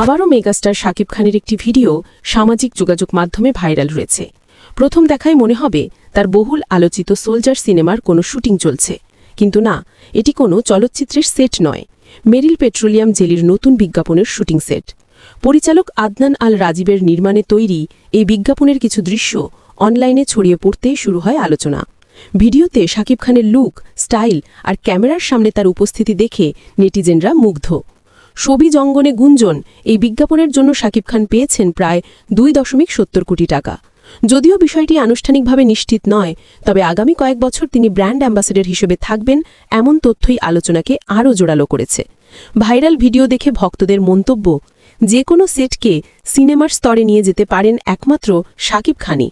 আবারও মেগাস্টার শাকিব খানের একটি ভিডিও সামাজিক যোগাযোগ মাধ্যমে ভাইরাল হয়েছে। প্রথম দেখায় মনে হবে তার বহুল আলোচিত সোলজার সিনেমার কোনো শুটিং চলছে। কিন্তু না, এটি কোনো চলচ্চিত্রের সেট নয়। মেরিল পেট্রোলিয়াম জেলির নতুন বিজ্ঞাপনের শুটিং সেট। পরিচালক আদনান আল রাজীবের নির্মাণে তৈরি এই বিজ্ঞাপনের কিছু দৃশ্য অনলাইনে ছড়িয়ে পড়তে শুরু হয় আলোচনা। ভিডিওতে শাকিব খানের লুক, স্টাইল আর ক্যামেরার সামনে তার উপস্থিতি দেখে নেটিজেনরা মুগ্ধ। ছবি জঙ্গনে গুঞ্জন, এই বিজ্ঞাপনের জন্য শাকিব খান পেয়েছেন প্রায় দুই দশমিক সত্তর কোটি টাকা। যদিও বিষয়টি আনুষ্ঠানিকভাবে নিশ্চিত নয়, তবে আগামী কয়েক বছর তিনি ব্র্যান্ড অ্যাম্বাসেডর হিসেবে থাকবেন এমন তথ্যই আলোচনাকে আরও জোরালো করেছে। ভাইরাল ভিডিও দেখে ভক্তদের মন্তব্য, যে কোনো সেটকে সিনেমার স্তরে নিয়ে যেতে পারেন একমাত্র শাকিব খানই।